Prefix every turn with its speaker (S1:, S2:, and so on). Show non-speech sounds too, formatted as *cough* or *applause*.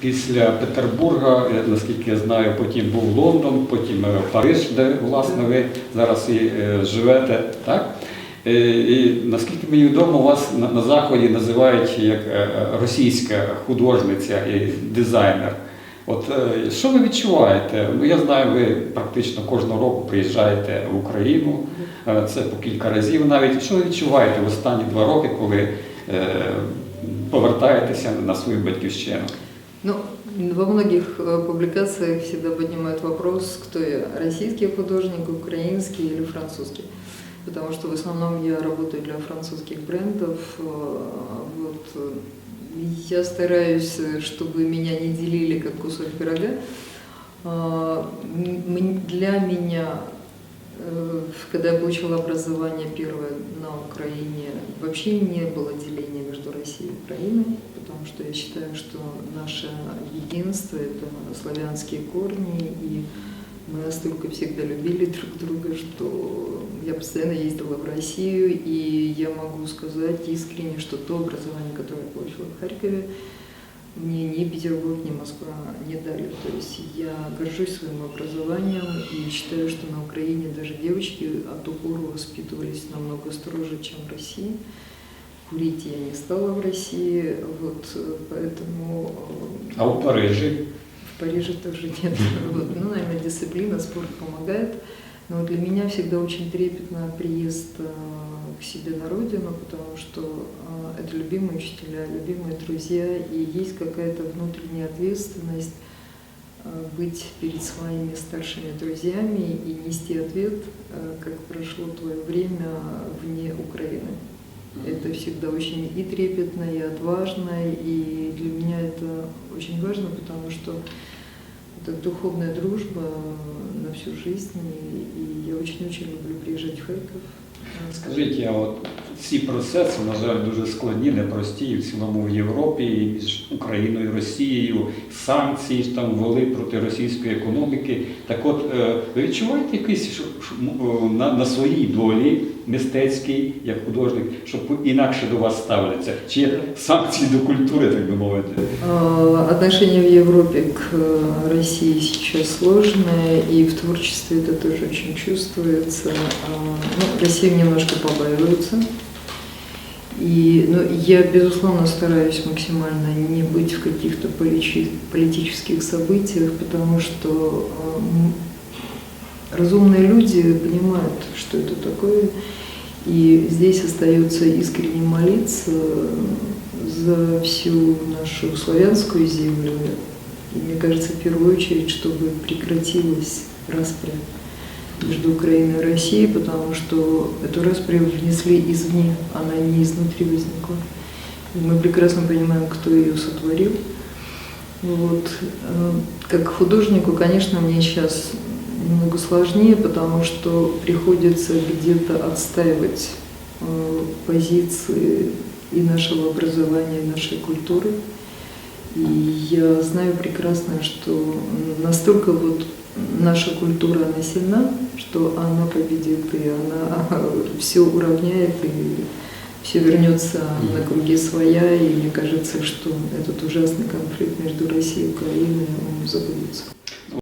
S1: після Петербурга, наскільки я знаю, потім був Лондон, потім е, Париж, де власне ви зараз і е, живете. Так? Е, І наскільки мені відомо, вас на, заході називають як російська художниця і дизайнер. От що ви відчуваєте? Ну я знаю, ви практично кожного року приїжджаєте в Україну. Це по кілька разів навіть. Що ви відчуваєте в останні два роки, коли повертаєтеся на свою батьківщину?
S2: Ну, во многих э, публикациях всегда поднимают вопрос, кто я, российский художник, украинский или французский. Потому что в основном я работаю для французских брендов. э, Вот. э, Я стараюсь, чтобы меня не делили как кусок пирога. А, Для меня, когда я получила образование первое на Украине, вообще не было деления между Россией и Украиной, потому что я считаю, что наше единство – это славянские корни, и мы настолько всегда любили друг друга, что я постоянно ездила в Россию, и я могу сказать искренне, что то образование, которое я получила в Харькове, мне ни Петербург, ни Москва не дали. То есть я горжусь своим образованием и считаю, что на Украине даже девочки от упору воспитывались намного строже, чем в России. Курить я не стала в России, вот э, поэтому э,
S1: А в Парижі?
S2: в Париже тоже нет. *laughs* Вот. Ну, наверное, дисциплина, спорт помогает. Но для меня всегда очень трепетно приезд э, к себе на родину, потому что это любимые учителя, любимые друзья, и есть какая-то внутренняя ответственность быть перед своими старшими друзьями и нести ответ, как прошло твое время вне. Это всегда очень и трепетно, и отважно, и для меня это очень важно, потому что это духовная дружба на всю жизнь, и я очень-очень люблю приезжать в Харьков.
S1: Скажіть, а от ці процеси, на жаль, дуже складні, непрості і в цілому в Європі, і між Україною і Росією, санкції ж там ввели проти російської економіки. Так от, е, ви відчуваєте якийсь що- що, на, на своїй долі мистецькій, як художник, що по- інакше до вас ставляться? Чи є санкції до культури, так би мовити?
S2: А, Отношение в Европе к э, России сейчас сложное, и в творчестве это тоже очень чувствуется. А, Ну, Россию немножко побаиваются. И, ну, я, безусловно, стараюсь максимально не быть в каких-то политических событиях, потому что э, разумные люди понимают, что это такое, и здесь остается искренне молиться за всю нашу славянскую землю. И мне кажется, в первую очередь, чтобы прекратилась распря между Украиной и Россией, потому что эту распря внесли извне, она не изнутри возникла. И мы прекрасно понимаем, кто ее сотворил. Вот. Э, Как художнику, конечно, мне сейчас немного сложнее, потому что приходится где-то отстаивать э, позиции и нашего образования, и нашей культуры. И я знаю прекрасно, что настолько вот наша культура, она сильна, что она победит, и она *laughs* все уравняет, и все вернется на круги своя, и мне кажется, что этот ужасный конфликт между Россией и Украиной, он забудется.